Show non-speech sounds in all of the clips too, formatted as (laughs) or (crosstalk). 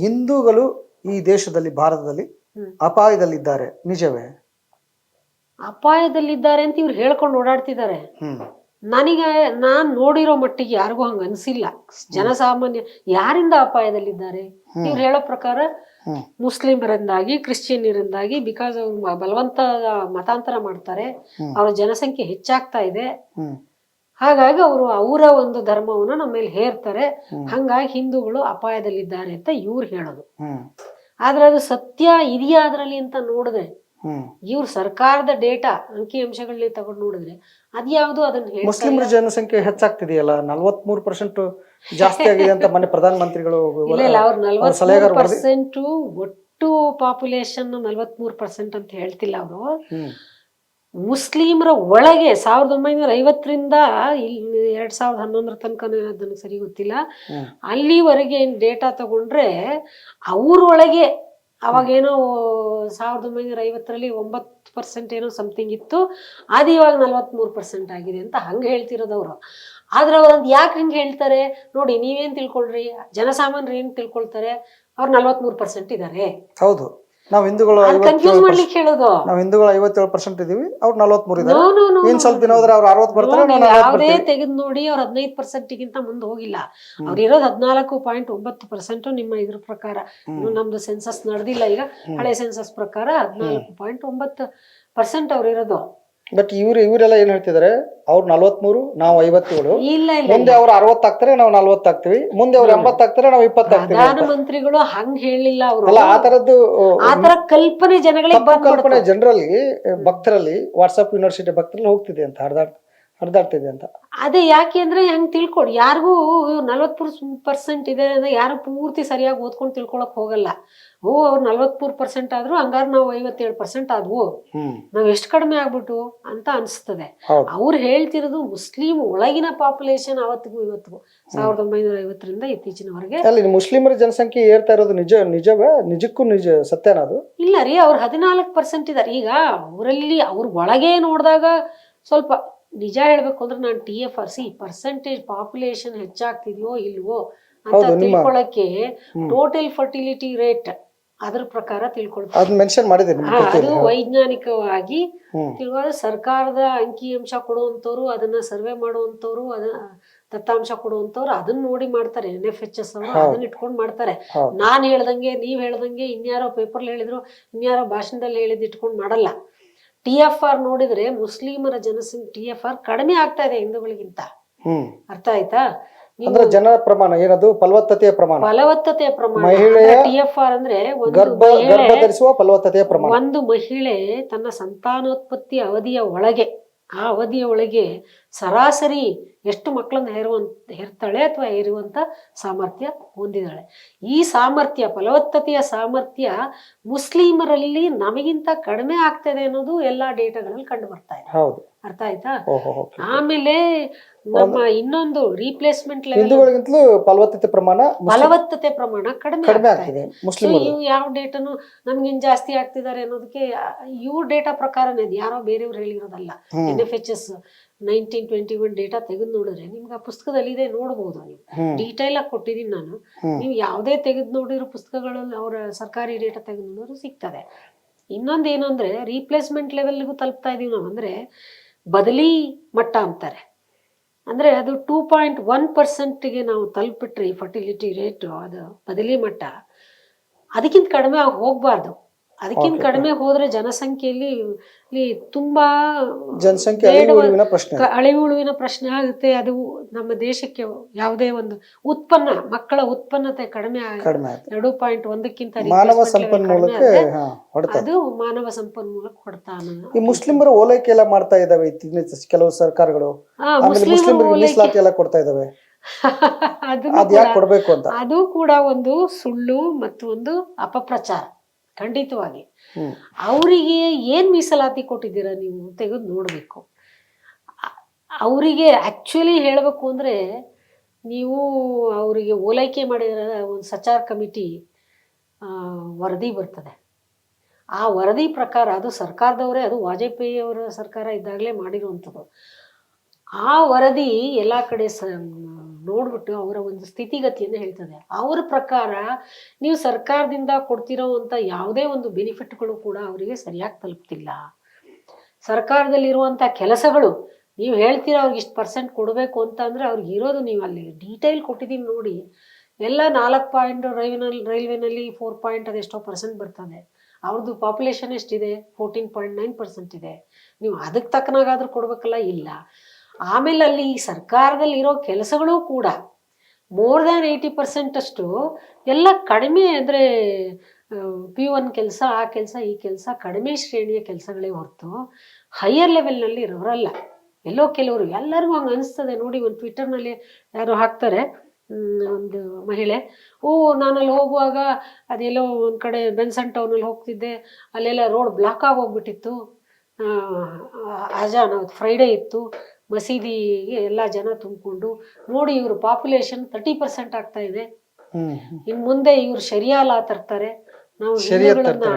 ಹಿಂದೂಗಳು ಈ ದೇಶದಲ್ಲಿ ಭಾರತದಲ್ಲಿ ಅಪಾಯದಲ್ಲಿದ್ದಾರೆ. ನಿಜವೇ? ಅಪಾಯದಲ್ಲಿದ್ದಾರೆ ಅಂತ ಇವ್ರು ಹೇಳ್ಕೊಂಡು ಓಡಾಡ್ತಿದ್ದಾರೆ. ಹ್ಮ್. ನನಗೆ ನಾನ್ ನೋಡಿರೋ ಮಟ್ಟಿಗೆ ಯಾರಿಗೂ ಹಂಗ ಅನ್ಸಿಲ್ಲ. ಜನಸಾಮಾನ್ಯ ಯಾರಿಂದ ಅಪಾಯದಲ್ಲಿದ್ದಾರೆ? ಇವ್ರು ಹೇಳೋ ಪ್ರಕಾರ. ಮುಸ್ಲಿಮರಿಂದಾಗಿ ಕ್ರಿಶ್ಚಿಯನ್ನರಿಂದಾಗಿ ಬಿಕಾಸ್ ಅವ್ರು ಬಲವಂತ ಮತಾಂತರ ಮಾಡ್ತಾರೆ. ಅವರ ಜನಸಂಖ್ಯೆ ಹೆಚ್ಚಾಗ್ತಾ ಇದೆ. ಹಾಗಾಗಿ ಅವರು ಅವರ ಒಂದು ಧರ್ಮವನ್ನ ನಮ್ಮ ಮೇಲೆ ಹೇರ್ತಾರೆ. ಹಂಗಾಗಿ ಹಿಂದೂಗಳು ಅಪಾಯದಲ್ಲಿದ್ದಾರೆ ಅಂತ ಇವ್ರು ಹೇಳೋದು. ಆದ್ರೆ ಅದು ಸತ್ಯ ಇದೆಯಾ ಅದರಲ್ಲಿ ಅಂತ ನೋಡಿದ್ರೆ ಇವ್ರ ಸರ್ಕಾರದ ಡೇಟಾ ಅಂಕಿ ಅಂಶಗಳಲ್ಲಿ ತಗೊಂಡು ನೋಡಿದ್ರೆ ಅದ್ಯಾವುದು ಅದನ್ನ ಮುಸ್ಲಿಮರ ಜನಸಂಖ್ಯೆ ಹೆಚ್ಚಾಗ್ತಿದೆಯಲ್ಲ? ನಲ್ವತ್ಮೂರು ಪರ್ಸೆಂಟ್ ಜಾಸ್ತಿ ಆಗಿದೆ ಅಂತ ಮನೆ ಪ್ರಧಾನ ಮಂತ್ರಿಗಳು ಪರ್ಸೆಂಟ್ ಒಟ್ಟು ಪಾಪ್ಯುಲೇಷನ್ ನಲ್ವತ್ಮೂರು ಪರ್ಸೆಂಟ್ ಅಂತ ಹೇಳ್ತಿಲ್ಲ ಅವರು. ಮುಸ್ಲಿಮರ ಒಳಗೆ ಸಾವಿರದ ಒಂಬೈನೂರ ಐವತ್ತರಿಂದ ಇಲ್ಲಿ ಎರಡ್ ಸಾವಿರದ ಹನ್ನೊಂದರ ತನಕ ಅದನ್ನು ಸರಿ ಗೊತ್ತಿಲ್ಲ. ಅಲ್ಲಿವರೆಗೆ ಏನು ಡೇಟಾ ತಗೊಂಡ್ರೆ ಅವ್ರೊಳಗೆ ಅವಾಗೇನೋ ಸಾವಿರದ ಒಂಬೈನೂರ ಐವತ್ತರಲ್ಲಿ ಒಂಬತ್ತು ಪರ್ಸೆಂಟ್ ಏನೋ ಸಮಥಿಂಗ್ ಇತ್ತು. ಅದು ಇವಾಗ ನಲ್ವತ್ಮೂರು ಪರ್ಸೆಂಟ್ ಆಗಿದೆ ಅಂತ ಹಂಗೆ ಹೇಳ್ತಿರೋದವ್ರು ಆದ್ರೆ ಅವ್ರಂದು ಯಾಕೆ ಹಂಗೆ ಹೇಳ್ತಾರೆ? ನೋಡಿ ನೀವೇನ್ ತಿಳ್ಕೊಳ್ರಿ? ಜನಸಾಮಾನ್ಯರು ಏನು ತಿಳ್ಕೊಳ್ತಾರೆ? ಅವ್ರು ನಲ್ವತ್ಮೂರು ಪರ್ಸೆಂಟ್ ಇದ್ದಾರೆ ಹೌದು. ನಾವು ಹಿಂದೂಗಳು ಕನ್ಫ್ಯೂಸ್ ಮಾಡ್ಲಿಕ್ಕೆ ಹೇಳೋದು. ನಾವು ಹಿಂದೂಗಳು ಐವತ್ತೇಳು ಪರ್ಸೆಂಟ್ ಇದೀವಿ ಅವ್ರು ನಲ್ವತ್ಮೂರು ಇದ್ದಾರೆ ಇನ್ ಸ್ವಲ್ಪ. ದಿನ ಹೋದ್ರೆ ಅವ್ರು ಅರವತ್ತು ಬರ್ತಾರೆ ಯಾವುದೇ ತೆಗೆದು ನೋಡಿ ಅವ್ರು ಹದಿನೈದು ಪರ್ಸೆಂಟ್ಗಿಂತ ಮುಂದೆ ಹೋಗಿಲ್ಲ. ಅವ್ರು ಇರೋದು ಹದಿನಾಲ್ಕು ಪಾಯಿಂಟ್ ಒಂಬತ್ತು ಪರ್ಸೆಂಟ್ ನಿಮ್ಮ ಇದ್ರ ಪ್ರಕಾರ. ನಮ್ದು ಸೆನ್ಸಸ್ ನಡೆದಿಲ್ಲ ಈಗ. ಹಳೆ ಸೆನ್ಸಸ್ ಪ್ರಕಾರ ಹದಿನಾಲ್ಕು ಪಾಯಿಂಟ್ ಒಂಬತ್ತು ಪರ್ಸೆಂಟ್ ಅವ್ರು ಇರೋದು. ಬಟ್ ಇವ್ರು ಇವರೆಲ್ಲ ಏನ್ ಹೇಳ್ತಿದಾರೆ? ಅವ್ರು ನಲ್ವತ್ಮೂರು ನಾವು ಐವತ್ತೇಳು. ಇಲ್ಲ ಇಲ್ಲ ಮುಂದೆ ಅವ್ರು ಅರವತ್ತಾಗ್ತಾರೆ ನಾವು ನಲ್ವತ್ತಾಗ್ತೀವಿ. ಮುಂದೆ ಅವ್ರು ಎಂಬತ್ತಾಗ್ತಾರೆ ನಾವು ಇಪ್ಪತ್ತಾಗ್ತೀವಿ ಪ್ರಧಾನ ಮಂತ್ರಿಗಳು ಹಂಗ್ ಹೇಳಿಲ್ಲ ಅವರು. ಅಲ್ಲ ಆ ತರದ್ದು ಕಲ್ಪನೆ ಜನಗಳಿಗೆ ತಪ್ಪು ಕಲ್ಪನೆ ಜನರಲ್ಲಿ ಭಕ್ತರಲ್ಲಿ ವಾಟ್ಸಪ್ ಯೂನಿವರ್ಸಿಟಿ ಭಕ್ತರಲ್ಲಿ ಹೋಗ್ತಿದೆ ಅಂತ ಹರಿದಾಡ್ ಹರಿದಾಡ್ತಿದೆ ಅಂತ. ಅದೇ ಯಾಕೆ ಅಂದ್ರೆ ಹೆಂಗ್ ತಿಳ್ಕೊಡಿ ಯಾರಿಗೂ ನಲ್ವತ್ ಪರ್ಸೆಂಟ್ ಇದೆ ಅಂದ್ರೆ ಯಾರು ಪೂರ್ತಿ ಸರಿಯಾಗಿ ಓದ್ಕೊಂಡು ತಿಳ್ಕೊಳಕ್ ಹೋಗಲ್ಲ. ಓ ಅವ್ರು ನಲ್ವತ್ಮೂರು ಪರ್ಸೆಂಟ್ ಆದ್ರು ಹಂಗಾರೆ ನಾವು ಐವತ್ತೇಳು ಪರ್ಸೆಂಟ್ ಆದ್ವು. ನಾವ್ ಎಷ್ಟು ಕಡಿಮೆ ಆಗ್ಬಿಟ್ಟು ಅಂತ ಅನ್ಸ್ತದೆ. ಅವ್ರು ಹೇಳ್ತಿರೋದು ಮುಸ್ಲಿಂ ಒಳಗಿನ ಪಾಪ್ಯುಲೇಷನ್ ಅವತ್ತಿಗೂ ಇವತ್ತಿಗೂ. ಸಾವಿರದ ಒಂಬೈನೂರ ಐವತ್ತರಿಂದ ಇತ್ತೀಚಿನವರೆಗೆ. ಅಲ್ಲಿ ಮುಸ್ಲಿಮರ ಜನಸಂಖ್ಯೆ ಏರ್ತಾ ಇರೋದು ನಿಜ ನಿಜವೇ? ನಿಜಕ್ಕೂ ನಿಜ ಸತ್ಯನಾ ಅದು? ಇಲ್ಲ ರೀ ಅವ್ರು ಹದಿನಾಲ್ಕು ಪರ್ಸೆಂಟ್ ಇದಾರೆ. ಈಗ ಅವರಲ್ಲಿ ಅವ್ರ ಒಳಗೆ ನೋಡಿದಾಗ ಸ್ವಲ್ಪ ನಿಜ ಹೇಳ್ಬೇಕು ಅಂದ್ರೆ ನಾನು T F R C percentage population ಹೆಚ್ಚಾಗ್ತಿದ್ಯೋ ಇಲ್ವೋ ಅಂತ ಹೌದು, ನಿಮ್ಮ- ತಿಳ್ಕೊಳಕ್ಕೆ ಟೋಟಲ್ ಫರ್ಟಿಲಿಟಿ ರೇಟ್ ಅದ್ರ ಪ್ರಕಾರ ತಿಳ್ಕೊಳ್ತಾರೆ ಅದ್ ಮೆನ್ಷನ್ ಮಾಡಿದ್ದೀನಿ ನಿಮ್ಗೆ ಅದು ಗೊತ್ತಿಲ್ಲ ವೈಜ್ಞಾನಿಕವಾಗಿ ಹ್ಮ್. ಸರ್ಕಾರದ ಸರ್ಕಾರದ ಅಂಕಿಅಂಶ ಕೊಡುವಂತವ್ರು ಅದನ್ನ ಸರ್ವೆ ಮಾಡುವಂತವ್ರು ಅದನ್ನ ದತ್ತಾಂಶ ಕೊಡುವಂತವ್ರು ಅದನ್ನ ನೋಡಿ ಮಾಡ್ತಾರೆ. ಎನ್ ಎಫ್ ಎಚ್ ಎಸ್ ಅವರು ಹೌದು. ಅದನ್ನ ಇಟ್ಕೊಂಡು ಮಾಡ್ತಾರೆ. ಹೌದು. ನಾನ್ ಹೇಳ್ದಂಗೆ ನೀವ್ ಹೇಳ್ದಂಗೆ ಇನ್ಯಾರೋ ಪೇಪರ್ಲಿ ಹೇಳಿದ್ರು ಇನ್ಯಾರೋ ಭಾಷಣದಲ್ಲಿ ಹೇಳಿದ್ ಇಟ್ಕೊಂಡು ಮಾಡಲ್ಲ. ಟಿ ಎಫ್ ಆರ್ ನೋಡಿದ್ರೆ ಮುಸ್ಲಿಮರ ಜನಸಂಖ್ಯೆ ಟಿ ಎಫ್ ಆರ್ ಕಡಿಮೆ ಆಗ್ತಾ ಇದೆ ಹಿಂದೂಗಳಿಗಿಂತ. ಅರ್ಥ ಆಯ್ತಾ? ಅಂದ್ರೆ ಜನರ ಪ್ರಮಾಣ ಏನದು? ಫಲವತ್ತತೆಯ ಪ್ರಮಾಣ. ಫಲವತ್ತತೆಯ ಪ್ರಮಾಣ. ಮಹಿಳೆಯ ಟಿ ಎಫ್ ಆರ್ ಅಂದ್ರೆ ಒಂದು ಫಲವತ್ತತೆಯ ಪ್ರಮಾಣ. ಒಂದು ಮಹಿಳೆ ತನ್ನ ಸಂತಾನೋತ್ಪತ್ತಿ ಅವಧಿಯ ಒಳಗೆ ಆ ಅವಧಿಯ ಒಳಗೆ ಸರಾಸರಿ ಎಷ್ಟು ಮಕ್ಕಳನ್ನ ಹೇರುವಂತ ಹೇರ್ತಾಳೆ ಅಥವಾ ಹೇರುವಂತ ಸಾಮರ್ಥ್ಯ ಹೊಂದಿದಾಳೆ ಈ ಸಾಮರ್ಥ್ಯ ಫಲವತ್ತತೆಯ ಸಾಮರ್ಥ್ಯ ಮುಸ್ಲಿಮರಲ್ಲಿ ನಮಗಿಂತ ಕಡಿಮೆ ಆಗ್ತದೆ ಅನ್ನೋದು ಎಲ್ಲಾ ಡೇಟಾಗಳಲ್ಲಿ ಕಂಡು ಬರ್ತಾ ಇದೆ ಅರ್ಥ ಆಯ್ತಾ? ಆಮೇಲೆ ನಮ್ಮ ಇನ್ನೊಂದು ರೀಪ್ಲೇಸ್ಮೆಂಟ್ ಹಿಂದೂಗಳಿಗಿಂತಲೂ ಫಲವತ್ತತೆ ಪ್ರಮಾಣ ಫಲವತ್ತತೆ ಪ್ರಮಾಣ ಕಡಿಮೆ ಆಗ್ತಿದೆ. ಇವು ಯಾವ ಡೇಟನು ನಮ್ಗಿನ್ ಜಾಸ್ತಿ ಆಗ್ತಿದ್ದಾರೆ ಅನ್ನೋದಕ್ಕೆ ಇವ್ರ ಡೇಟಾ ಪ್ರಕಾರನೇ ಯಾರೋ ಬೇರೆಯವ್ರು ಹೇಳಿರೋದಲ್ಲ. N F H S nineteen twenty one data ತೆಗೆದು ನೋಡಿದ್ರೆ ನಿಮ್ಗೆ ಆ ಪುಸ್ತಕದಲ್ಲಿ ಇದೆ ನೋಡಬಹುದು ನೀವು. ಡೀಟೇಲ್ ಆಗಿ ಕೊಟ್ಟಿದ್ದೀನಿ ನಾನು. ನೀವು ಯಾವುದೇ ತೆಗೆದು ನೋಡಿರೋ ಪುಸ್ತಕಗಳಲ್ಲಿ ಅವರ ಸರ್ಕಾರಿ ಡೇಟಾ ತೆಗೆದು ನೋಡಿದ್ರು ಸಿಗ್ತದೆ. ಇನ್ನೊಂದು ಏನು ಅಂದ್ರೆ ರೀಪ್ಲೇಸ್ಮೆಂಟ್ ಲೆವೆಲ್ಗೂ ತಲುಪ್ತಾ ಇದೀವಿ ನಾವು ಅಂದ್ರೆ ಬದಲಿ ಮಟ್ಟ ಅಂತಾರೆ. ಅಂದ್ರೆ ಅದು ಟೂ ಪಾಯಿಂಟ್ ಒನ್ ಪರ್ಸೆಂಟ್ಗೆ ನಾವು ತಲುಪಿಟ್ರೆ ಫರ್ಟಿಲಿಟಿ ರೇಟ್ ಅದು ಬದಲಿ ಮಟ್ಟ ಅದಕ್ಕಿಂತ ಕಡಿಮೆ ಆಗಿ ಹೋಗ್ಬಾರ್ದು. ಅದಕ್ಕಿಂತ ಕಡಿಮೆ ಹೋದ್ರೆ ಜನಸಂಖ್ಯೆಯಲ್ಲಿ ಇಲ್ಲಿ ತುಂಬಾ ಜನಸಂಖ್ಯೆ ಅಳಿವುಳಿವಿನ ಪ್ರಶ್ನೆ ಅಳಿವುಳುವಿನ ಪ್ರಶ್ನೆ ಆಗುತ್ತೆ. ಅದು ನಮ್ಮ ದೇಶಕ್ಕೆ ಯಾವುದೇ ಒಂದು ಉತ್ಪನ್ನ ಮಕ್ಕಳ ಉತ್ಪನ್ನತೆ ಕಡಿಮೆ ಎರಡು ಪಾಯಿಂಟ್ ಒಂದಕ್ಕಿಂತ ಮಾನವ ಸಂಪನ್ಮೂಲಕ್ಕೆ ಅದು ಮಾನವ ಸಂಪನ್ಮೂಲಕ್ಕೆ ಹೊಡ್ತಾ ಈ ಮುಸ್ಲಿಮರ ಓಲೈಕೆ ಎಲ್ಲ ಮಾಡ್ತಾ ಇದಾವೆ ಕೆಲವು ಸರ್ಕಾರಗಳು. ಮುಸ್ಲಿಮರಿಗೆ ಮೀಸಲಾತಿ ಎಲ್ಲ ಕೊಡ್ತಾ ಇದಾವೆ (laughs) ಅದು ಅಂತ? ಅದು ಕೂಡ ಒಂದು ಸುಳ್ಳು ಮತ್ತು ಒಂದು ಅಪಪ್ರಚಾರ. ಖಂಡಿತವಾಗಿ. ಅವರಿಗೆ ಏನು ಮೀಸಲಾತಿ ಕೊಟ್ಟಿದ್ದೀರಾ ನೀವು ತೆಗೆದು ನೋಡಬೇಕು. ಅವರಿಗೆ ಆಕ್ಚುಲಿ ಹೇಳಬೇಕು ಅಂದ್ರೆ ನೀವು ಅವರಿಗೆ ಓಲೈಕೆ ಮಾಡಿದ್ರೆ ಒಂದು ಸಚಾರ್ ಕಮಿಟಿ ವರದಿ ಬರ್ತದೆ. ಆ ವರದಿ ಪ್ರಕಾರ ಅದು ಸರ್ಕಾರದವರೇ ಅದು ವಾಜಪೇಯಿ ಅವರ ಸರ್ಕಾರ ಇದ್ದಾಗಲೇ ಮಾಡಿರುವಂಥದ್ದು. ಆ ವರದಿ ಎಲ್ಲ ಕಡೆ ಸ ನೋಡ್ಬಿಟ್ಟು ಅವರ ಒಂದು ಸ್ಥಿತಿಗತಿಯನ್ನು ಹೇಳ್ತದೆ. ಅವರ ಪ್ರಕಾರ ನೀವು ಸರ್ಕಾರದಿಂದ ಕೊಡ್ತಿರೋವಂಥ ಯಾವುದೇ ಒಂದು ಬೆನಿಫಿಟ್ಗಳು ಕೂಡ ಅವರಿಗೆ ಸರಿಯಾಗಿ ತಲುಪ್ತಿಲ್ಲ. ಸರ್ಕಾರದಲ್ಲಿರುವಂಥ ಕೆಲಸಗಳು, ನೀವು ಹೇಳ್ತೀರಾ ಅವ್ರಿಗೆ ಇಷ್ಟು ಪರ್ಸೆಂಟ್ ಕೊಡಬೇಕು ಅಂತ ಅಂದರೆ ಅವ್ರಿಗೆ ಇರೋದು ನೀವು ಅಲ್ಲಿ ಡೀಟೇಲ್ ಕೊಟ್ಟಿದ್ದೀನಿ ನೋಡಿ. ಎಲ್ಲ ನಾಲ್ಕು ಪಾಯಿಂಟ್ ರೈಲ್ವೆನಲ್ಲಿ ರೈಲ್ವೆನಲ್ಲಿ ಫೋರ್ ಪಾಯಿಂಟ್ ಅದೆಷ್ಟೋ ಪರ್ಸೆಂಟ್ ಬರ್ತದೆ. ಅವ್ರದ್ದು ಪಾಪ್ಯುಲೇಷನ್ ಎಷ್ಟಿದೆ? ಫೋರ್ಟೀನ್ ಪಾಯಿಂಟ್ ನೈನ್ ಪರ್ಸೆಂಟ್ ಇದೆ. ನೀವು ಅದಕ್ಕೆ ತಕ್ಕನಾಗಾದ್ರೂ ಕೊಡಬೇಕಲ್ಲ? ಇಲ್ಲ. ಆಮೇಲೆ ಅಲ್ಲಿ ಈ ಸರ್ಕಾರದಲ್ಲಿ ಇರೋ ಕೆಲಸಗಳು ಕೂಡ ಮೋರ್ ದ್ಯಾನ್ ಏಯ್ಟಿ ಪರ್ಸೆಂಟ್ ಅಷ್ಟು ಎಲ್ಲ ಕಡಿಮೆ ಅಂದರೆ ಪಿ ಒನ್ ಕೆಲಸ ಆ ಕೆಲಸ ಈ ಕೆಲಸ ಕಡಿಮೆ ಶ್ರೇಣಿಯ ಕೆಲಸಗಳೇ ಹೊರತು ಹೈಯರ್ ಲೆವೆಲ್ನಲ್ಲಿ ಇರೋರಲ್ಲ ಎಲ್ಲೋ ಕೆಲವರು ಎಲ್ಲರಿಗೂ ಹಂಗೆ ಅನಿಸ್ತದೆ ನೋಡಿ ಒಂದು ಟ್ವಿಟರ್ನಲ್ಲಿ ಯಾರು ಹಾಕ್ತಾರೆ ಒಂದು ಮಹಿಳೆ ಓ ನಾನಲ್ಲಿ ಹೋಗುವಾಗ ಅದೆಲ್ಲೋ ಒಂದು ಕಡೆ ಬೆನ್ಸನ್ ಟೌನಲ್ಲಿ ಹೋಗ್ತಿದ್ದೆ ಅಲ್ಲೆಲ್ಲ ರೋಡ್ ಬ್ಲಾಕ್ ಆಗೋಗ್ಬಿಟ್ಟಿತ್ತು ಅಜಾನ ಫ್ರೈಡೇ ಇತ್ತು ಮಸೀದಿಗೆ ಎಲ್ಲ ಜನ ತುಂಬಿಕೊಂಡು ನೋಡಿ ಇವ್ರ ಪಾಪ್ಯುಲೇಷನ್ ತರ್ಟಿ ಪರ್ಸೆಂಟ್ ಆಗ್ತಾ ಇದೆ. ಇನ್ನು ಮುಂದೆ ಇವ್ರು ಶರಿಯಾ ಲಾ ತರ್ತಾರೆ. ನಾವು ಹಿಂದೂಗಳನ್ನ.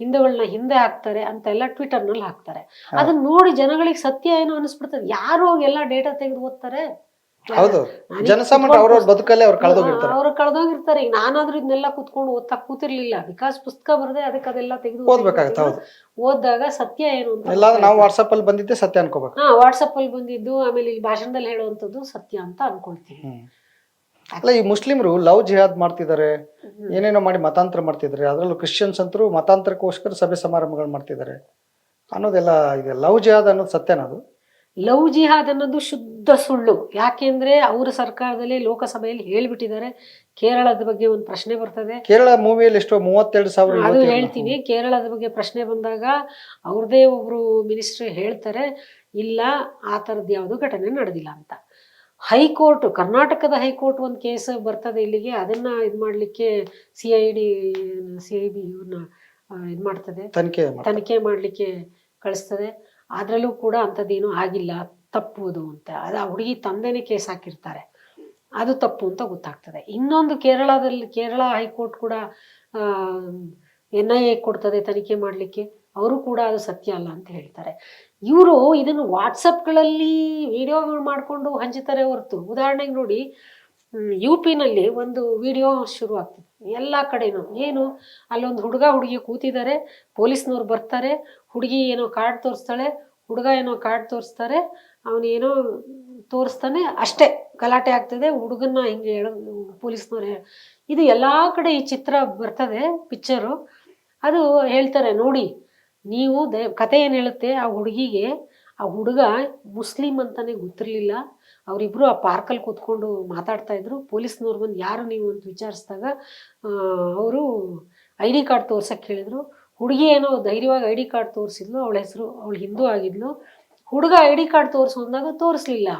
ಹಿಂದೂಗಳನ್ನ ಹಿಂದೆ ಹಾಕ್ತಾರೆ ಅಂತ ಎಲ್ಲ ಟ್ವಿಟರ್ ಟ್ವಿಟರ್ನಲ್ಲಿ ಹಾಕ್ತಾರೆ ಅದನ್ನ ನೋಡಿ ಜನಗಳಿಗೆ ಸತ್ಯ ಏನೋ ಅನಿಸ್ಬಿಡ್ತದೆ? ಯಾರು ಹೋಗಿ ಎಲ್ಲ ಡೇಟಾ ತೆಗೆದು ಓದ್ತಾರೆ? ಹೌದು. ಜನಸಾಮಾನ್ಯ ಅವ್ರವ್ರ ಬದುಕಲ್ಲೇ ಅವ್ರು ಕಳೆದೋಗಿರ್ತಾರೆ. ಅವ್ರು ಕಳೆದೋಗಿರ್ತಾರೆ. ಈಗ ನಾನಾದ್ರೂ ಇದನ್ನೆಲ್ಲ ಕುತ್ಕೊಂಡು ಓದ್ತಾ ಕೂತಿರ್ಲಿಲ್ಲ. ಬಿಕಾಸ್ ಪುಸ್ತಕ ಬರದೆ ಅದಕ್ಕೆ ಅದೆಲ್ಲ ತೆಗೆದು ಓದ್ಬೇಕಾಗತ್ತೆ ಹೌದು. ಓದಿದಾಗ ಸತ್ಯ ಏನು ಅಂತ ಎಲ್ಲ ನಾವು ವಾಟ್ಸಪ್ ಅಲ್ಲಿ ಬಂದಿದ್ದೆ ಸತ್ಯ ಅನ್ಕೋಬೇಕು. ಹಾ ವಾಟ್ಸಪ್ ಅಲ್ಲಿ ಬಂದಿದ್ದು ಆಮೇಲೆ ಇಲ್ಲಿ ಭಾಷಣದಲ್ಲಿ ಹೇಳುವಂಥದ್ದು ಸತ್ಯ ಅಂತ ಅನ್ಕೊಳ್ತೀನಿ. ಹ್ಮ್. ಅಲ್ಲ ಈ ಮುಸ್ಲಿಮರು ಲವ್ ಜಿಹಾದ್ ಮಾಡ್ತಿದ್ದಾರೆ ಏನೇನೋ ಮಾಡಿ ಮತಾಂತರ ಮಾಡ್ತಿದ್ದಾರೆ ಅದರಲ್ಲೂ ಕ್ರಿಶ್ಚಿಯನ್ಸ್ ಅಂತರೂ ಮತಾಂತರಕ್ಕೋಸ್ಕರ ಸಭೆ ಸಮಾರಂಭಗಳು ಮಾಡ್ತಿದ್ದಾರೆ. ಅನ್ನೋದೆಲ್ಲ ಇದೆ. ಲವ್ ಜಿಹಾದ್ ಅನ್ನೋದು ಸತ್ಯನ ಅದು ಲವ್ ಜಿಹಾದ್ ಅನ್ನೋದು ಶುದ್ಧ ಸುಳ್ಳು. ಯಾಕೆಂದ್ರೆ ಅವರ ಸರ್ಕಾರದಲ್ಲಿ ಲೋಕಸಭೆಯಲ್ಲಿ ಹೇಳ್ಬಿಟ್ಟಿದ್ದಾರೆ. ಕೇರಳದ ಬಗ್ಗೆ ಒಂದು ಪ್ರಶ್ನೆ ಬರ್ತದೆ. ಕೇರಳ ಮೂವಿಯಲ್ಲಿ ಎಷ್ಟೋ ಮೂವತ್ತೆರಡು ಸಾವಿರ ಅದು ಹೇಳ್ತೀನಿ. ಕೇರಳದ ಬಗ್ಗೆ ಪ್ರಶ್ನೆ ಬಂದಾಗ ಅವ್ರದೇ ಒಬ್ರು ಮಿನಿಸ್ಟ್ರಿ ಹೇಳ್ತಾರೆ ಇಲ್ಲ ಆ ಥರದ್ದು ಯಾವುದು ಘಟನೆ ನಡೆದಿಲ್ಲ ಅಂತ. ಹೈಕೋರ್ಟ್ ಕರ್ನಾಟಕದ ಹೈಕೋರ್ಟ್ ಒಂದು ಕೇಸ್ ಬರ್ತದೆ ಇಲ್ಲಿಗೆ. ಅದನ್ನ ಇದು ಮಾಡಲಿಕ್ಕೆ C I D C I B ಇವ್ರನ್ನ ಇದು ಮಾಡ್ತದೆ. ತನಿಖೆ ಮಾಡಲಿಕ್ಕೆ ಕಳಿಸ್ತದೆ. ಅದರಲ್ಲೂ ಕೂಡ ಅಂಥದ್ದೇನೂ ಆಗಿಲ್ಲ, ತಪ್ಪುವುದು ಅಂತ. ಅದು ಆ ಹುಡುಗಿ ತಂದೆನೇ ಕೇಸ್ ಹಾಕಿರ್ತಾರೆ. ಅದು ತಪ್ಪು ಅಂತ ಗೊತ್ತಾಗ್ತದೆ. ಇನ್ನೊಂದು ಕೇರಳದಲ್ಲಿ, ಕೇರಳ ಹೈಕೋರ್ಟ್ ಕೂಡ ಎನ್ ಐ ಎ ಕೊಡ್ತದೆ ತನಿಖೆ ಮಾಡಲಿಕ್ಕೆ. ಅವರು ಕೂಡ ಅದು ಸತ್ಯ ಅಲ್ಲ ಅಂತ ಹೇಳ್ತಾರೆ. ಇವರು ಇದನ್ನು ವಾಟ್ಸಪ್ಗಳಲ್ಲಿ ವಿಡಿಯೋಗಳು ಮಾಡಿಕೊಂಡು ಹಂಚುತ್ತಾರೆ ಹೊರತು. ಉದಾಹರಣೆಗೆ ನೋಡಿ ಯು ಪಿನಲ್ಲಿ ಒಂದು ವಿಡಿಯೋ ಶುರು ಆಗ್ತದೆ. ಎಲ್ಲ ಕಡೆನೂ. ಏನು, ಅಲ್ಲೊಂದು ಹುಡುಗ ಹುಡುಗಿ ಕೂತಿದ್ದಾರೆ, ಪೊಲೀಸ್ನವ್ರು ಬರ್ತಾರೆ ಹುಡುಗಿ ಏನೋ ಕಾರ್ಡ್ ತೋರಿಸ್ತಾಳೆ, ಹುಡುಗ ಏನೋ ಕಾರ್ಡ್ ತೋರಿಸ್ತಾರೆ ಅವನೇನೋ ತೋರಿಸ್ತಾನೆ, ಅಷ್ಟೇ ಗಲಾಟೆ ಆಗ್ತದೆ, ಹುಡುಗನ್ನ ಹಿಂಗೆ ಹೇಳ, ಪೊಲೀಸ್ನವ್ರು ಇದು ಎಲ್ಲ ಕಡೆ ಈ ಚಿತ್ರ ಬರ್ತದೆ ಪಿಕ್ಚರು ಅದು ಹೇಳ್ತಾರೆ, ನೋಡಿ, ನೀವು ದ, ಕತೆ ಏನು ಹೇಳುತ್ತೆ, ಆ ಹುಡುಗಿಗೆ, ಆ ಹುಡುಗ ಮುಸ್ಲಿಂ ಅಂತಾನೆ ಗೊತ್ತಿರಲಿಲ್ಲ. ಅವರಿಬ್ಬರು ಆ ಪಾರ್ಕಲ್ಲಿ ಕೂತ್ಕೊಂಡು ಮಾತಾಡ್ತಾ ಇದ್ರು. ಪೊಲೀಸ್ನವ್ರು ಬಂದು, ಯಾರು ನೀವು ಅಂತ ವಿಚಾರಿಸಿದಾಗ ಅವರು ಐ ಡಿ ಕಾರ್ಡ್ ತೋರ್ಸಕ್ಕೆ ಹೇಳಿದ್ರು. ಹುಡುಗಿ ಏನೋ ಧೈರ್ಯವಾಗಿ ಐ ಡಿ ಕಾರ್ಡ್ ತೋರಿಸಿದ್ಲು ಅವಳ ಹೆಸರು ಅವಳು ಹಿಂದೂ ಆಗಿದ್ಲು. ಹುಡುಗ ಐ ಡಿ ಕಾರ್ಡ್ ತೋರಿಸು ಅಂದಾಗ ತೋರಿಸ್ಲಿಲ್ಲ.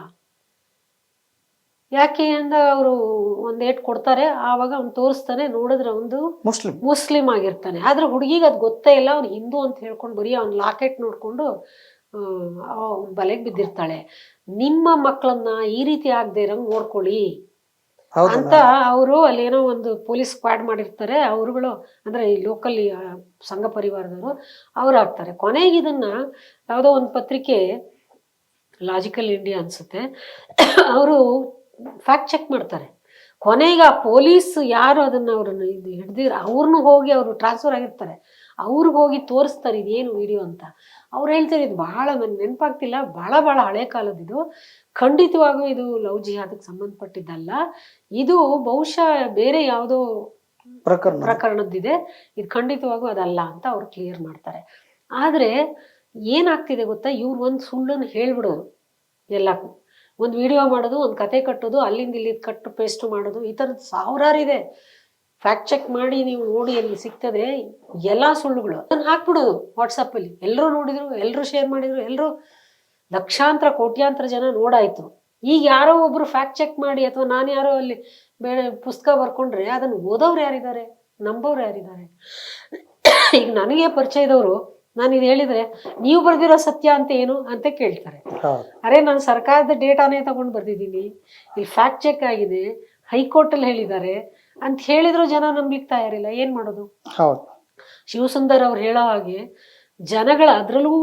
ಯಾಕೆ ಅಂದ ಅವರು ಒಂದು ಏಟ್ ಕೊಡ್ತಾರೆ ಆವಾಗ ಅವ್ನು ತೋರಿಸ್ತಾನೆ ನೋಡಿದ್ರೆ ಒಂದು ಮುಸ್ಲಿಂ. ಮುಸ್ಲಿಂ ಆಗಿರ್ತಾನೆ. ಆದ್ರೆ ಹುಡುಗಿಗೆ ಅದು ಗೊತ್ತೇ ಇಲ್ಲ ಅವ್ನು ಹಿಂದೂ ಅಂತ ಹೇಳ್ಕೊಂಡು ಬರೀ ಅವ್ನ ಲಾಕೆಟ್ ನೋಡ್ಕೊಂಡು ಬಲೆಗೆ ಬಿದ್ದಿರ್ತಾಳೆ. ನಿಮ್ಮ ಮಕ್ಕಳನ್ನ ಈ ರೀತಿ ಆಗದೆ ಇರಂಗೆ ನೋಡ್ಕೊಳ್ಳಿ. ಅಂತ ಅವರು ಅಲ್ಲೇನೋ ಒಂದು ಪೊಲೀಸ್ ಸ್ಕ್ವಾಡ್ ಮಾಡಿರ್ತಾರೆ. ಅವರುಗಳು ಅಂದ್ರೆ ಈ ಲೋಕಲ್ ಸಂಘ ಪರಿವಾರದವರು ಅವ್ರು ಆಗ್ತಾರೆ ಕೊನೆಗೆ ಇದನ್ನ ಯಾವುದೋ ಒಂದು ಪತ್ರಿಕೆ ಲಾಜಿಕಲ್ ಇಂಡಿಯಾ ಅನ್ಸುತ್ತೆ. ಅವರು ಫ್ಯಾಕ್ಟ್ ಚೆಕ್ ಮಾಡ್ತಾರೆ. ಕೊನೆಗೆ ಆ ಪೊಲೀಸ್ ಯಾರು ಅದನ್ನ ಅವ್ರನ್ನ ಇದು ಹಿಡ್ದಿರ ಅವ್ರನ್ನೂ ಹೋಗಿ ಅವರು ಟ್ರಾನ್ಸ್ಫರ್ ಆಗಿರ್ತಾರೆ. ಅವ್ರಿಗೆ ಹೋಗಿ ತೋರಿಸ್ತಾರೆ ಇದೇನು ವಿಡಿಯೋ ಅಂತ. ಅವ್ರು ಹೇಳ್ತಾರೆ ಇದು ಬಹಳ ನನ್ಗೆ ನೆನಪಾಗ್ತಿಲ್ಲ ಬಹಳ ಬಹಳ ಹಳೆ ಕಾಲದಿದು ಖಂಡಿತವಾಗೂ ಇದು ಲವ್ ಜಿಹಾದಕ್ಕೆ ಸಂಬಂಧಪಟ್ಟಿದ್ದಲ್ಲ ಇದು ಬಹುಶಃ ಬೇರೆ ಯಾವುದೋ ಪ್ರಕರಣ. ಪ್ರಕರಣದ್ದಿದೆ. ಇದು ಖಂಡಿತವಾಗೂ ಅದಲ್ಲ ಅಂತ ಅವ್ರು ಕ್ಲಿಯರ್ ಮಾಡ್ತಾರೆ. ಆದರೆ ಏನಾಗ್ತಿದೆ ಗೊತ್ತಾ? ಇವ್ರು ಒಂದು ಸುಳ್ಳನ್ನು ಹೇಳ್ಬಿಡೋದು ಎಲ್ಲಕ್ಕೂ. ಒಂದು ವಿಡಿಯೋ ಮಾಡೋದು ಒಂದು ಕತೆ ಕಟ್ಟೋದು ಅಲ್ಲಿಂದ ಇಲ್ಲಿ ಕಟ್ಟು ಪೇಸ್ಟ್ ಮಾಡೋದು ಈ ಥರದ್ದು ಸಾವಿರಾರು ಇದೆ. ಫ್ಯಾಕ್ಟ್ ಚೆಕ್ ಮಾಡಿ ನೀವು ನೋಡಿ ಅಲ್ಲಿ ಸಿಗ್ತದೆ ಎಲ್ಲ ಸುಳ್ಳುಗಳು. ಅದನ್ನು ಹಾಕ್ಬಿಡೋದು ವಾಟ್ಸಪ್ಪಲ್ಲಿ ಎಲ್ಲರೂ ನೋಡಿದ್ರು ಎಲ್ಲರೂ ಶೇರ್ ಮಾಡಿದ್ರು ಎಲ್ಲರೂ ಲಕ್ಷಾಂತರ ಕೋಟ್ಯಾಂತರ ಜನ ನೋಡಾಯ್ತು. ಈಗ ಯಾರೋ ಒಬ್ರು ಫ್ಯಾಕ್ಟ್ ಚೆಕ್ ಮಾಡಿ ಅಥವಾ ನಾನು ಯಾರೋ ಅಲ್ಲಿ ಬೇರೆ ಪುಸ್ತಕ ಬರ್ಕೊಂಡ್ರೆ ಅದನ್ನು ಓದೋರು ಯಾರಿದ್ದಾರೆ? ನಂಬೋರು ಯಾರಿದ್ದಾರೆ? ಈಗ ನನಗೆ ಪರಿಚಯದವರು ನಾನು ಇದು ಹೇಳಿದ್ರೆ ನೀವು ಬರ್ದಿರೋ ಸತ್ಯ ಅಂತ ಏನು ಅಂತ ಕೇಳ್ತಾರೆ. ಅರೆ ನಾನು ಸರ್ಕಾರದ ಡೇಟಾನೇ ತಗೊಂಡು ಬರ್ದಿದ್ದೀನಿ ಇಲ್ಲಿ ಫ್ಯಾಕ್ಟ್ ಚೆಕ್ ಆಗಿದೆ ಹೈಕೋರ್ಟಲ್ಲಿ ಹೇಳಿದ್ದಾರೆ ಅಂತ ಹೇಳಿದ್ರು ಜನ ನಂಬ್ಲಿಕ್ಕೆ ತಯಾರಿಲ್ಲ ಏನು ಮಾಡೋದು? ಶಿವಸುಂದರ್ ಅವ್ರು ಹೇಳೋ ಹಾಗೆ ಜನಗಳ ಅದರಲ್ಲೂ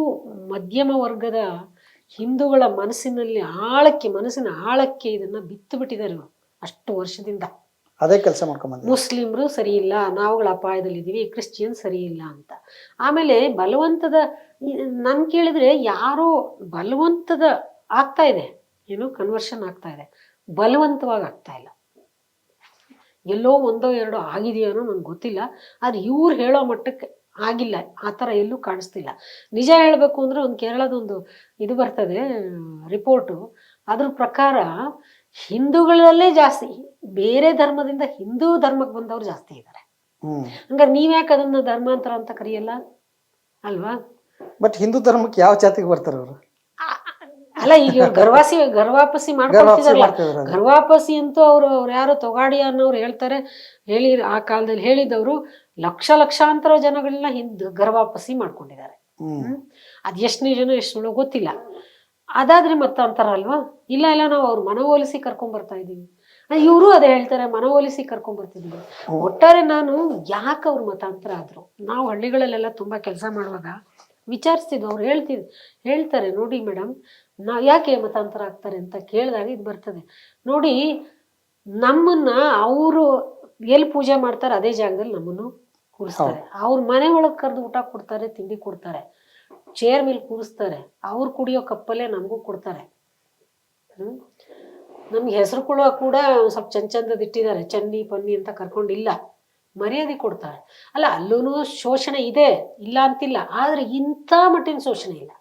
ಮಧ್ಯಮ ವರ್ಗದ ಹಿಂದೂಗಳ ಮನಸ್ಸಿನಲ್ಲಿ ಆಳಕ್ಕೆ ಮನಸ್ಸಿನ ಆಳಕ್ಕೆ ಇದನ್ನ ಬಿತ್ತು ಬಿಟ್ಟಿದ್ದಾರೆ ಇವರು. ಅಷ್ಟು ವರ್ಷದಿಂದ. ಅದೇ ಕೆಲಸ ಮಾಡ್ಕೊಂಡ್ ಮುಸ್ಲಿಮ್ರು ಸರಿ ಇಲ್ಲ ನಾವುಗಳ ಅಪಾಯದಲ್ಲಿದ್ದೀವಿ ಕ್ರಿಶ್ಚಿಯನ್ ಸರಿ ಇಲ್ಲ ಅಂತ. ಆಮೇಲೆ ಬಲವಂತದ ನನ್ ಕೇಳಿದ್ರೆ ಯಾರೋ ಬಲವಂತದ ಆಗ್ತಾ ಇದೆ. ಏನು? ಕನ್ವರ್ಷನ್ ಆಗ್ತಾ ಇದೆ. ಬಲವಂತವಾಗಿ ಆಗ್ತಾ ಇಲ್ಲ. ಎಲ್ಲೋ ಒಂದೋ ಎರಡೋ ಆಗಿದೆಯೋ ಅನ್ನೋ ನಂಗೆ ಗೊತ್ತಿಲ್ಲ. ಆದ್ರೆ ಇವ್ರು ಹೇಳೋ ಮಟ್ಟಕ್ಕೆ ಆಗಿಲ್ಲ ಆ ಥರ ಎಲ್ಲೂ ಕಾಣಿಸ್ತಿಲ್ಲ. ನಿಜ ಹೇಳಬೇಕು ಅಂದರೆ ಒಂದು ಕೇರಳದೊಂದು ಇದು ಬರ್ತದೆ ರಿಪೋರ್ಟು ಅದ್ರ ಪ್ರಕಾರ ಹಿಂದೂಗಳಲ್ಲೇ ಜಾಸ್ತಿ ಬೇರೆ ಧರ್ಮದಿಂದ ಹಿಂದೂ ಧರ್ಮಕ್ಕೆ ಬಂದವರು ಜಾಸ್ತಿ ಇದ್ದಾರೆ. ಹಂಗಾರೆ ನೀವ್ಯಾಕೆ ಅದನ್ನ ಧರ್ಮಾಂತರ ಅಂತ ಕರೆಯಲ್ಲ? ಅಲ್ವಾ? ಬಟ್ ಹಿಂದೂ ಧರ್ಮಕ್ಕೆ ಯಾವ ಜಾತಿಗೆ ಬರ್ತಾರೆ ಅವರು? ಅಲ್ಲ ಈಗ ಗರ್ವಾಸಿ ಗರ್ವಾಪಸಿ ಗರ್ವಾಪಸಿ ಮಾಡ್ಕೊಳ್ತಿದಾರಲ್ಲ ಗರ್ವಾಪಸಿ ಅಂತೂ ಅವರು ಅವ್ರು ಯಾರೋ ತೊಗಾಡಿ ಅನ್ನೋರು ಹೇಳ್ತಾರೆ. ಹೇಳಿ ಆ ಕಾಲದಲ್ಲಿ ಹೇಳಿದವರು ಲಕ್ಷ ಲಕ್ಷಾಂತರ ಜನಗಳನ್ನ ಹಿಂದ್ ಗರ್ವಾಪಸಿ ಮಾಡ್ಕೊಂಡಿದ್ದಾರೆ. ಹ್ಮ್. ಅದ್ ಎಷ್ಟನೇ ಜನ ಎಷ್ಟು ಸುಳ್ಳು ಗೊತ್ತಿಲ್ಲ. ಅದಾದ್ರೆ ಮತ್ತಾಂತರ ಅಲ್ವಾ? ಇಲ್ಲ ಇಲ್ಲ ನಾವು ಅವ್ರು ಮನವೊಲಿಸಿ ಕರ್ಕೊಂಡ್ ಬರ್ತಾ ಇದೀವಿ. ಇವರು ಅದೇ ಹೇಳ್ತಾರೆ ಮನವೊಲಿಸಿ ಕರ್ಕೊಂಡ್ ಬರ್ತಿದ್ವಿ. ಒಟ್ಟಾರೆ ನಾನು ಯಾಕೆ ಅವ್ರ ಮತಾಂತರ ಆದ್ರು? ನಾವು ಹಳ್ಳಿಗಳಲ್ಲೆಲ್ಲ ತುಂಬಾ ಕೆಲಸ ಮಾಡುವಾಗ ವಿಚಾರಿಸ್ತಿದ್ವು ಅವ್ರು ಹೇಳ್ತಿದ್ ಹೇಳ್ತಾರೆ ನೋಡಿ ಮೇಡಮ್ ನಾವ್ ಯಾಕೆ ಮತಾಂತರ ಆಗ್ತಾರೆ ಅಂತ ಕೇಳಿದಾಗ ಇದು ಬರ್ತದೆ. ನೋಡಿ ನಮ್ಮನ್ನ ಅವರು ಎಲ್ಲಿ ಪೂಜೆ ಮಾಡ್ತಾರೆ ಅದೇ ಜಾಗದಲ್ಲಿ ನಮ್ಮನ್ನು ಕೂರಿಸ್ತಾರೆ. ಅವ್ರ ಮನೆ ಒಳಗೆ ಕರೆದು ಊಟ ಕೊಡ್ತಾರೆ ತಿಂಡಿ ಕೊಡ್ತಾರೆ. ಚೇರ್ ಮೇಲೆ ಕೂರಿಸ್ತಾರೆ. ಅವ್ರು ಕುಡಿಯೋ ಕಪ್ಪಲ್ಲೇ ನಮಗೂ ಕೊಡ್ತಾರೆ. ಹ್ಮ್? ನಮ್ಗೆ ಹೆಸರು ಕೊಡುವ ಕೂಡ ಸ್ವಲ್ಪ ಚಂದ ಚಂದದ ಇಟ್ಟಿದ್ದಾರೆ. ಚನ್ನಿ ಪನ್ನಿ ಅಂತ ಕರ್ಕೊಂಡಿಲ್ಲ. ಮರ್ಯಾದೆ ಕೊಡ್ತಾರೆ. ಅಲ್ಲ ಅಲ್ಲೂ ಶೋಷಣೆ ಇದೆ ಇಲ್ಲ ಅಂತಿಲ್ಲ. ಆದ್ರೆ ಇಂಥ ಮಟ್ಟಿನ ಶೋಷಣೆ ಇಲ್ಲ.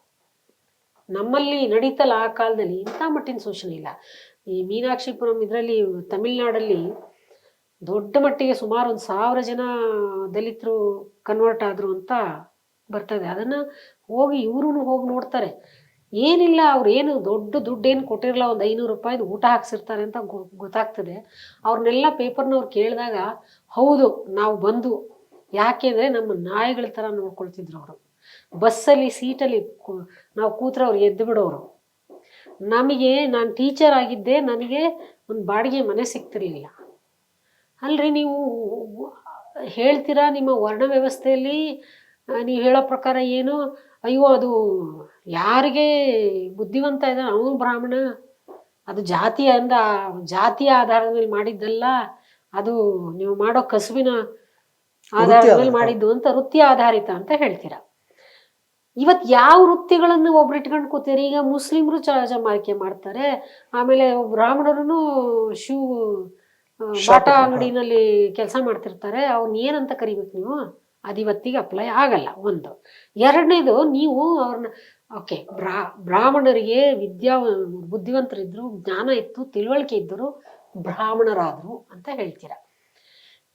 ನಮ್ಮಲ್ಲಿ ನಡೀತಲ್ಲ ಆ ಕಾಲದಲ್ಲಿ ಇಂಥ ಮಟ್ಟಿನ ಶೋಷಣೆ ಇಲ್ಲ. ಈ ಮೀನಾಕ್ಷಿಪುರಂ ಇದರಲ್ಲಿ ತಮಿಳ್ನಾಡಲ್ಲಿ ದೊಡ್ಡ ಮಟ್ಟಿಗೆ ಸುಮಾರು ಒಂದು ಸಾವಿರ ಜನ ದಲಿತರು ಕನ್ವರ್ಟ್ ಆದರು ಅಂತ ಬರ್ತದೆ. ಅದನ್ನು ಹೋಗಿ ಇವ್ರೂ ಹೋಗಿ ನೋಡ್ತಾರೆ. ಏನಿಲ್ಲ, ಅವ್ರು ಏನು ದೊಡ್ಡ ದುಡ್ಡು ಏನು ಕೊಟ್ಟಿರಲ್ಲ ಒಂದು ಐನೂರು ರೂಪಾಯಿದು ಊಟ ಹಾಕ್ಸಿರ್ತಾರೆ ಅಂತ ಗೊತ್ತಾಗ್ತದೆ. ಅವ್ರನ್ನೆಲ್ಲ ಪೇಪರ್ನವ್ರು ಕೇಳಿದಾಗ, ಹೌದು, ನಾವು ಬಂದು ಯಾಕೆಂದ್ರೆ ನಮ್ಮ ನಾಯಿಗಳ ಥರ ನೋಡ್ಕೊಳ್ತಿದ್ರು ಅವರು. ಬಸ್ಸಲ್ಲಿ, ಸೀಟಲ್ಲಿ ನಾವು ಕೂತ್ರೆ ಅವ್ರು ಎದ್ದು ಬಿಡೋರು. ನಮಗೆ, ನಾನು ಟೀಚರ್ ಆಗಿದ್ದೆ, ನನಗೆ ಒಂದು ಬಾಡಿಗೆ ಮನೆ ಸಿಗ್ತಿರ್ಲಿಲ್ಲ. ಅಲ್ರಿ ನೀವು ಹೇಳ್ತೀರಾ ನಿಮ್ಮ ವರ್ಣ ವ್ಯವಸ್ಥೆಯಲ್ಲಿ? ನೀವು ಹೇಳೋ ಪ್ರಕಾರ ಏನು? ಅಯ್ಯೋ ಅದು ಯಾರಿಗೆ ಬುದ್ಧಿವಂತ ಇದ್ದಾನೆ? ಅವನು ಬ್ರಾಹ್ಮಣ. ಅದು ಜಾತಿಯಿಂದ ಜಾತಿಯ ಆಧಾರದ ಮೇಲೆ ಮಾಡಿದ್ದಲ್ಲ. ಅದು ನೀವು ಮಾಡೋ ಕಸುವಿನ ಆಧಾರದ ಮೇಲೆ ಮಾಡಿದ್ದು ಅಂತ ವೃತ್ತಿ ಆಧಾರಿತ ಅಂತ ಹೇಳ್ತೀರಾ? ಇವತ್ ಯಾವ ವೃತ್ತಿಗಳನ್ನು ಒಬ್ರು ಇಟ್ಕೊಂಡು ಕೂತೀರಿ ಈಗ ಮುಸ್ಲಿಮ್ರು ಚ ಜಮಾಯಿಕೆ ಮಾಡ್ತಾರೆ. ಆಮೇಲೆ ಬ್ರಾಹ್ಮಣರು ಶೂ ಬಾಟಾ ಅಂಗಡಿನಲ್ಲಿ ಕೆಲಸ ಮಾಡ್ತಿರ್ತಾರೆ. ಅವ್ರನ್ನ ಏನಂತ ಕರಿಬೇಕು ನೀವು? ಅದು ಇವತ್ತಿಗೆ ಅಪ್ಲೈ ಆಗಲ್ಲ ಒಂದು. ಎರಡನೇದು ನೀವು ಅವ್ರನ್ನ ಓಕೆ ಬ್ರಾ ಬ್ರಾಹ್ಮಣರಿಗೆ ವಿದ್ಯಾ ಬುದ್ಧಿವಂತರಿದ್ರು ಜ್ಞಾನ ಇತ್ತು ತಿಳುವಳಿಕೆ ಇದ್ದರು ಬ್ರಾಹ್ಮಣರಾದ್ರು ಅಂತ ಹೇಳ್ತೀರಾ?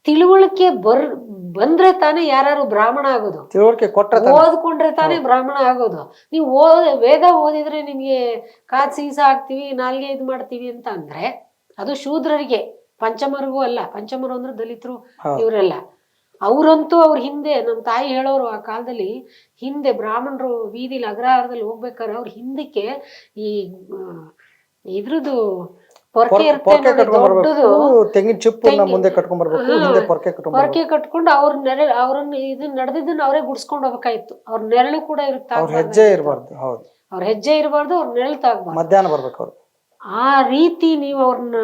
ತಿಳುವಳಿಕೆ ಬರ್ ಬಂದ್ರೆ ತಾನೇ ಯಾರು ಬ್ರಾಹ್ಮಣ ಆಗೋದು. ತಿಳುವಳಿಕೆ ಕೊಟ್ಟರೆ. ಓದ್ಕೊಂಡ್ರೆ ತಾನೇ ಬ್ರಾಹ್ಮಣ ಆಗೋದು. ನೀವು ಓದ ವೇದ ಓದಿದ್ರೆ ನಿಮ್ಗೆ ಕಾದ್ ಸೀಸ ಹಾಕ್ತಿವಿ ನಾಲ್ಗೆ ಇದು ಮಾಡ್ತೀವಿ ಅಂತ ಅಂದ್ರೆ ಅದು ಶೂದ್ರರಿಗೆ. ಪಂಚಮರಿಗೂ ಅಲ್ಲ ಪಂಚಮರು ಅಂದ್ರೆ ದಲಿತರು. ಇವರೆಲ್ಲ. ಅವ್ರಂತೂ ಅವ್ರ ಹಿಂದೆ ನಮ್ಮ ತಾಯಿ ಹೇಳೋರು ಆ ಕಾಲದಲ್ಲಿ ಹಿಂದೆ ಬ್ರಾಹ್ಮಣರು ಬೀದಿಲಿ ಅಗ್ರಹಾರದಲ್ಲಿ ಹೋಗ್ಬೇಕಾದ್ರೆ ಅವ್ರ ಹಿಂದಕ್ಕೆ ಈ ಇದ್ರದ್ದು ಪೊರ್ಕೆ ಇರುತ್ತೆ ತೆಂಗಿನ ಚಿಪ್ಪನ್ನ ಮುಂದೆ ಕಟ್ಕೊಂಡ್ ಬರ್ಬೇಕು. ಹಿಂದೆ ಪೊರ್ಕೆ ಕಟ್ಕೊಂಡ್ ಬರ್ಬೇಕು. ಪೊರಕೆ ಕಟ್ಕೊಂಡು ಅವ್ರ ನೆರೆ ಅವ್ರನ್ನ ಇದನ್ನ ನಡೆದಿದ್ದನ್ನ ಅವರೇ ಗುಡ್ಸ್ಕೊಂಡ್ ಹೋಗ್ಬೇಕಾಯ್ತು ಅವ್ರ ನೆರಳು ಕೂಡ ಇರುತ್ತೆ ಅವ್ರ ಹೆಜ್ಜೆ ಇರಬಾರ್ದು ಹೌದು. ಅವ್ರ ಹೆಜ್ಜೆ ಇರಬಾರ್ದು ಅವ್ರ ನೆರಳು ತಾಗ್ಬಾರ್ದು. ಮಧ್ಯಾಹ್ನ ಬರ್ಬೇಕು ಅವ್ರು. ಆ ರೀತಿ ನೀವು ಅವ್ರನ್ನ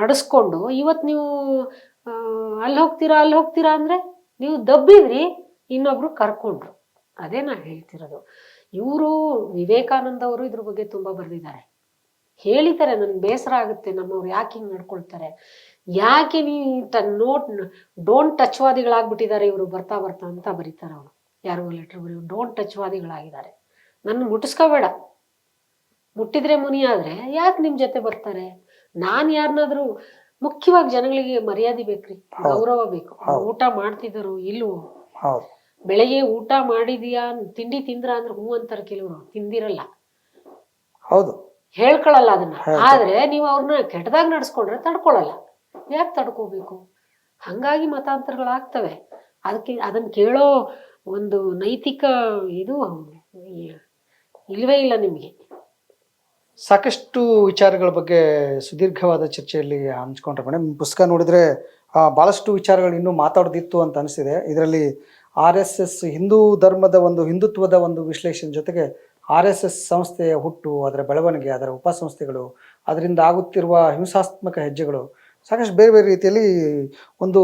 ನಡೆಸ್ಕೊಂಡು ಇವತ್ತು ನೀವು ಅಲ್ಲಿ ಹೋಗ್ತೀರಾ ಅಲ್ಲಿ ಹೋಗ್ತೀರಾ ಅಂದ್ರೆ ನೀವು ದಬ್ಬಿದ್ರಿ, ಇನ್ನೊಬ್ರು ಕರ್ಕೊಂಡ್ರು. ಅದೇ ನಾ ಹೇಳ್ತಿರೋದು. ಇವರು ವಿವೇಕಾನಂದ ಅವರು ಇದ್ರ ಬಗ್ಗೆ ತುಂಬಾ ಬರೆದಿದ್ದಾರೆ. ಹೇಳಿದ್ದಾರೆ, ನನ್ಗೆ ಬೇಸರ ಆಗುತ್ತೆ, ನಮ್ಮವ್ರು ಯಾಕೆ ಹಿಂಗೆ ನಡ್ಕೊಳ್ತಾರೆ? ಯಾಕೆ ನೀವು ನೋಟ್, ಡೋಂಟ್ ಟಚ್ವಾದಿಗಳಾಗ್ಬಿಟ್ಟಿದ್ದಾರೆ, ಇವರು ಬರ್ತಾ ಬರ್ತಾ ಅಂತ ಬರೀತಾರೆ ಅವರು. ಯಾರಿಗೂ ಲೆಟರ್ ಬರೀ, ಡೋಂಟ್ ಟಚ್ವಾದಿಗಳಾಗಿದ್ದಾರೆ. ನನ್ನ ಮುಟ್ಟಿಸ್ಕೋಬೇಡ ಮುಟ್ಟಿದ್ರೆ ಮುನಿ ಆದ್ರೆ ಯಾಕೆ ನಿಮ್ ಜೊತೆ ಬರ್ತಾರೆ? ನಾನ್ ಯಾರನ್ನಾದ್ರೂ ಮುಖ್ಯವಾಗಿ ಜನಗಳಿಗೆ ಮರ್ಯಾದೆ ಬೇಕ್ರಿ ಗೌರವ ಬೇಕು. ಊಟ ಮಾಡ್ತಿದ್ರು ಇಲ್ವೋ? ಬೆಳಗ್ಗೆ ಊಟ ಮಾಡಿದ್ಯಾ? ತಿಂಡಿ ತಿಂದ್ರ ಅಂದ್ರೆ ಹೂ ಅಂತಾರೆ ಕೆಲವರು ತಿಂದಿರಲ್ಲ. ಹೌದು. ಹೇಳ್ಕೊಳಲ್ಲ ಅದನ್ನ. ಆದ್ರೆ ನೀವು ಅವ್ರನ್ನ ಕೆಟ್ಟದಾಗ ನಡ್ಸ್ಕೊಂಡ್ರೆ ತಡ್ಕೊಳಲ್ಲ. ಯಾಕೆ ತಡ್ಕೋಬೇಕು? ಹಂಗಾಗಿ ಮತಾಂತರಗಳಾಗ್ತವೆ. ಅದಕ್ಕೆ ಅದನ್ನ ಕೇಳೋ ಒಂದು ನೈತಿಕ ಇದು ಇಲ್ವೇ ಇಲ್ಲ ನಿಮ್ಗೆ. ಸಾಕಷ್ಟು ವಿಚಾರಗಳ ಬಗ್ಗೆ ಸುದೀರ್ಘವಾದ ಚರ್ಚೆಯಲ್ಲಿ ಹಂಚ್ಕೊಂಡ್ರೆ ಮೇಡಮ್. ಪುಸ್ತಕ ನೋಡಿದ್ರೆ ಭಾಳಷ್ಟು ವಿಚಾರಗಳು ಇನ್ನೂ ಮಾತಾಡೋದಿತ್ತು ಅಂತ ಅನಿಸಿದೆ. ಇದರಲ್ಲಿ ಆರ್ ಎಸ್ ಎಸ್ ಹಿಂದೂ ಧರ್ಮದ ಒಂದು ಹಿಂದುತ್ವದ ಒಂದು ವಿಶ್ಲೇಷಣೆ ಜೊತೆಗೆ ಆರ್ ಎಸ್ ಎಸ್ ಸಂಸ್ಥೆಯ ಹುಟ್ಟು, ಅದರ ಬೆಳವಣಿಗೆ, ಅದರ ಉಪಸಂಸ್ಥೆಗಳು, ಅದರಿಂದ ಆಗುತ್ತಿರುವ ಹಿಂಸಾತ್ಮಕ ಹೆಜ್ಜೆಗಳು, ಸಾಕಷ್ಟು ಬೇರೆ ಬೇರೆ ರೀತಿಯಲ್ಲಿ ಒಂದು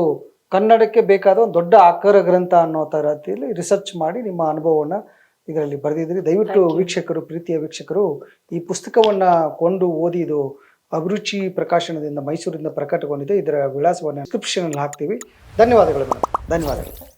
ಕನ್ನಡಕ್ಕೆ ಬೇಕಾದ ಒಂದು ದೊಡ್ಡ ಆಕರ ಗ್ರಂಥ ಅನ್ನೋ ರೀತಿಯಲ್ಲಿ ರಿಸರ್ಚ್ ಮಾಡಿ ನಿಮ್ಮ ಅನುಭವವನ್ನು ಇದರಲ್ಲಿ ಬರೆದಿದ್ದೀರಿ ದಯವಿಟ್ಟು ವೀಕ್ಷಕರು ಪ್ರೀತಿಯ ವೀಕ್ಷಕರು ಈ ಪುಸ್ತಕವನ್ನ ಕೊಂಡು ಓದಿ ಇದು ಅಭಿರುಚಿ ಪ್ರಕಾಶನದಿಂದ ಮೈಸೂರಿಂದ ಪ್ರಕಟಗೊಂಡಿದೆ. ಇದರ ವಿಳಾಸವನ್ನು ಡಿಸ್ಕ್ರಿಪ್ಷನಲ್ಲಿ ಹಾಕ್ತೀವಿ. ಧನ್ಯವಾದಗಳು ಮೇಡಮ್ ಧನ್ಯವಾದಗಳು.